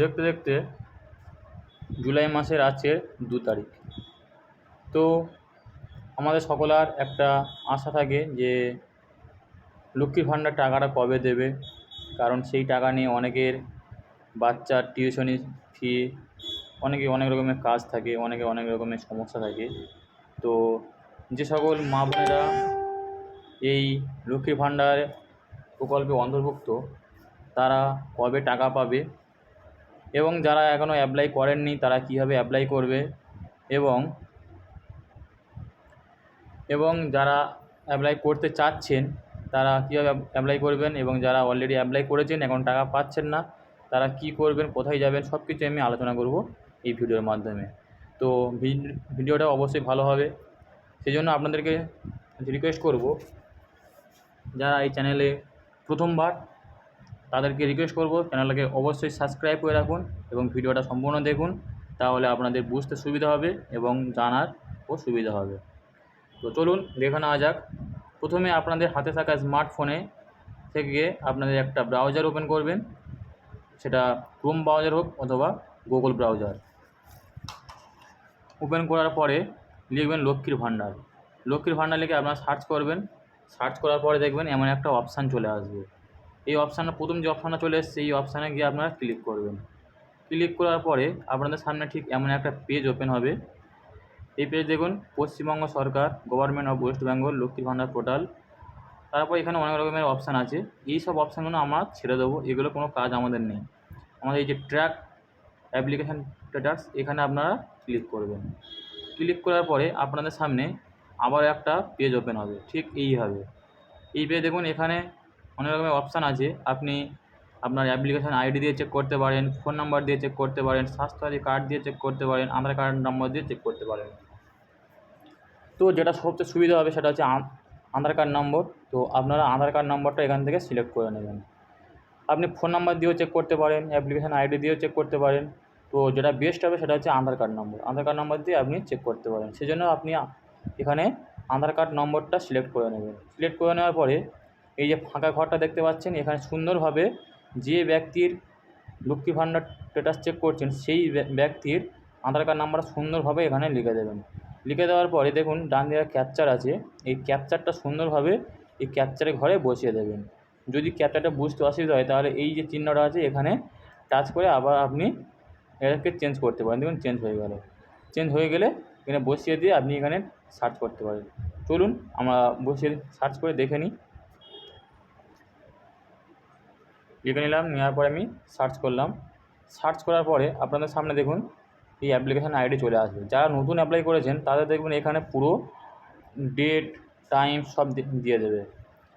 দেখতে দেখতে জুলাই মাসের আজকের দু তারিখ। তো আমাদের সকলার একটা আশা থাকে যে লক্ষ্মীর ভাণ্ডার টাকাটা কবে দেবে? কারণ সেই টাকা নিয়ে অনেকের বাচ্চার টিউশনি ফি অনেকে অনেক রকমের কাজ থাকে, অনেকে অনেক রকমের সমস্যা থাকে। তো যে সকল মা বোনেরা এই লক্ষ্মীর ভাণ্ডার প্রকল্পে অন্তর্ভুক্ত, তারা কবে টাকা পাবে? এবং যারা এখনও অ্যাপ্লাই করেননি, তারা কীভাবে অ্যাপ্লাই করবে? এবং এবং যারা অ্যাপ্লাই করতে চাচ্ছেন, তারা কীভাবে অ্যাপ্লাই করবেন? এবং যারা অলরেডি অ্যাপ্লাই করেছেন, এখন টাকা পাচ্ছেন না, তারা কী করবেন? কোথায় যাবেন? সব কিছু আমি আলোচনা করব এই ভিডিওর মাধ্যমে। তো ভিডিওটা অবশ্যই ভালো হবে। সেই জন্য আপনাদেরকে রিকোয়েস্ট করব, যারা এই চ্যানেলে প্রথমবার তাদেরকে রিকোয়েস্ট করব। চ্যানেলটাকে অবশ্যই সাবস্ক্রাইব করে রাখুন এবং ভিডিওটা সম্পূর্ণ দেখুন। তাহলে আপনাদের বুঝতে সুবিধা হবে এবং জানার ও সুবিধা হবে। তো চলুন দেখে নেওয়া যাক। প্রথমে আপনাদের হাতে থাকা স্মার্টফোনে থেকে আপনাদের একটা ব্রাউজার ওপেন করবেন। সেটা ক্রোম ব্রাউজার হোক অথবা গুগল ব্রাউজার ওপেন করার পরে লিখবেন লক্ষ্মীর ভাণ্ডার। লক্ষ্মীর ভাণ্ডার লিখে আপনারা সার্চ করবেন। সার্চ করার পরে দেখবেন এমন একটা অপশান চলে আসবে। এই অপশানটা, প্রথম যে অপশানটা চলে এসছে, এই অপশানে গিয়ে আপনারা ক্লিক করবেন। ক্লিক করার পরে আপনাদের সামনে ঠিক এমন একটা পেজ ওপেন হবে। এই পেজ দেখুন, পশ্চিমবঙ্গ সরকার government of West Bengal Lakshmir Bhandar portal তারপর এখানে অনেক রকমের অপশান আছে। এই সব অপশানগুলো আমরা ছেড়ে দেবো, এগুলো কোনো কাজ আমাদের নেই। আমাদের এই যে ট্র্যাক অ্যাপ্লিকেশান স্ট্যাটাস এখানে আপনারা ক্লিক করবেন। ক্লিক করার পরে আপনাদের সামনে আবার একটা পেজ ওপেন হবে, ঠিক এইভাবে এই পেজ দেখুন, এখানে অনেক রকমের অপশান আছে। আপনি আপনার অ্যাপ্লিকেশান আইডি দিয়ে চেক করতে পারেন ফোন নাম্বার দিয়ে চেক করতে পারেন, স্বাস্থ্যসাথী কার্ড দিয়ে চেক করতে পারেন আধার কার্ড নম্বর দিয়ে চেক করতে পারেন। তো যেটা সবচেয়ে সুবিধা হবে সেটা হচ্ছে আধার কার্ড নম্বর তো আপনারা আধার কার্ড নম্বরটা এখান থেকে সিলেক্ট করে নেবেন। আপনি ফোন নাম্বার দিয়েও চেক করতে পারেন অ্যাপ্লিকেশান আইডি দিয়েও চেক করতে পারেন। তো যেটা বেস্ট হবে সেটা হচ্ছে আধার কার্ড নম্বর আধার কার্ড নম্বর দিয়ে আপনি চেক করতে পারেন। সেজন্য আপনি এখানে আধার কার্ড নম্বরটা সিলেক্ট করে নেবেন। সিলেক্ট করে নেওয়ার পরে এই যে ফাঁকা ঘরটা দেখতে পাচ্ছেন, এখানে সুন্দরভাবে যে ব্যক্তির লক্ষ্মী ভাণ্ডার স্ট্যাটাস চেক করছেন, সেই ব্যক্তির আধার কার্ড নাম্বার সুন্দরভাবে এখানে লিখে দেবেন। লিখে দেওয়ার পরে দেখুন, ডান দিকে ক্যাপচার আছে, এই ক্যাপচারটা সুন্দরভাবে এই ক্যাপচারের ঘরে বসিয়ে দেবেন। যদি ক্যাপচারটা বুঝতে অসুবিধা হয়, তাহলে এই যে চিহ্নটা আছে, এখানে টাচ করে আবার আপনি এটাকে চেঞ্জ করতে পারেন। দেখুন চেঞ্জ হয়ে গেল। চেঞ্জ হয়ে গেলে এখানে বসিয়ে দিয়ে আপনি এখানে সার্চ করতে পারেন। চলুন, আমরা বসিয়ে সার্চ করে দেখে নিই। লিখে নিলাম, নেওয়ার পরে আমি সার্চ করলাম। সার্চ করার পরে আপনাদের সামনে দেখুন, এই অ্যাপ্লিকেশান আইডি চলে আসবে। যারা নতুন অ্যাপ্লাই করেছেন, তাদের দেখবেন এখানে পুরো ডেট টাইম সব দিয়ে দেবে।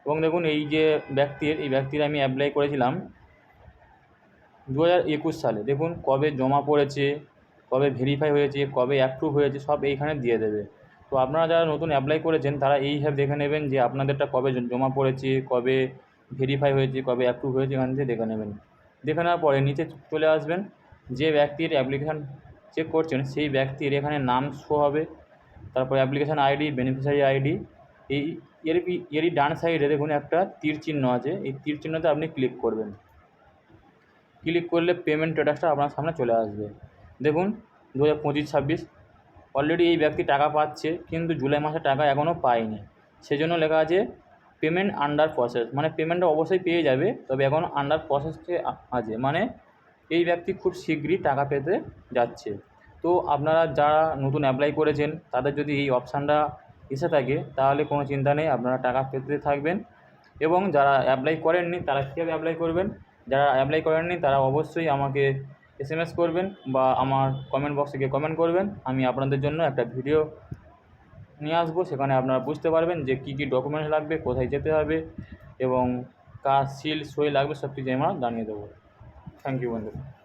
এবং দেখুন এই যে ব্যক্তির, এই ব্যক্তির আমি অ্যাপ্লাই করেছিলাম দু হাজার একুশ সালে। দেখুন কবে জমা পড়েছে, কবে ভেরিফাই হয়েছে, কবে অ্যাপ্রুভ হয়েছে, সব এইখানে দিয়ে দেবে। তো আপনারা যারা নতুন অ্যাপ্লাই করেছেন, তারা এই হিসাবে দেখে নেবেন যে আপনাদেরটা কবে জমা পড়েছে, কবে ভেরিফাই হয়েছে, কবে অ্যাপ্রুভ হয়েছে, এখান থেকে দেখে নেবেন। দেখে নেওয়ার পরে নিচে চলে আসবেন, যে ব্যক্তির অ্যাপ্লিকেশান চেক করছেন, সেই ব্যক্তির এখানে নাম শো হবে, তারপর অ্যাপ্লিকেশান আইডি বেনিফিশিয়ারি আইডি এই এর এরই ডান সাইডে দেখুন একটা তীর চিহ্ন আছে, এই তীর চিহ্নতে আপনি ক্লিক করবেন। ক্লিক করলে পেমেন্ট স্ট্যাটাসটা আপনার সামনে চলে আসবে। দেখুন দু হাজার পঁচিশ, ছাব্বিশ অলরেডি এই ব্যক্তি টাকা পাচ্ছে, কিন্তু জুলাই মাসে টাকা এখনও পায়নি। সেজন্য লেখা আছে পেমেন্ট আন্ডার প্রসেস মানে পেমেন্টটা অবশ্যই পেয়ে যাবে, তবে এখন আন্ডার প্রসেসে আছে মানে এই ব্যক্তি খুব শীঘ্রই টাকা পেতে যাচ্ছে। তো আপনারা যারা নতুন অ্যাপ্লাই করেছেন, তাদের যদি এই অপশানটা এসে থাকে, তাহলে কোনো চিন্তা নেই, আপনারা টাকা পেতে থাকবেন। এবং যারা অ্যাপ্লাই করেননি, তারা কীভাবে অ্যাপ্লাই করবেন? যারা অ্যাপ্লাই করেননি, তারা অবশ্যই আমাকে এস করবেন বা আমার কমেন্ট বক্সে গিয়ে কমেন্ট করবেন। আমি আপনাদের জন্য একটা ভিডিও নিয়ে আসব, সেখানে আপনারা বুঝতে পারবেন যে কী কী ডকুমেন্টস লাগবে, কোথায় যেতে হবে এবং কাজ সিল সই লাগবে সব কিছু আমরা জানিয়ে দেবো। থ্যাংক ইউ বন্ধুরা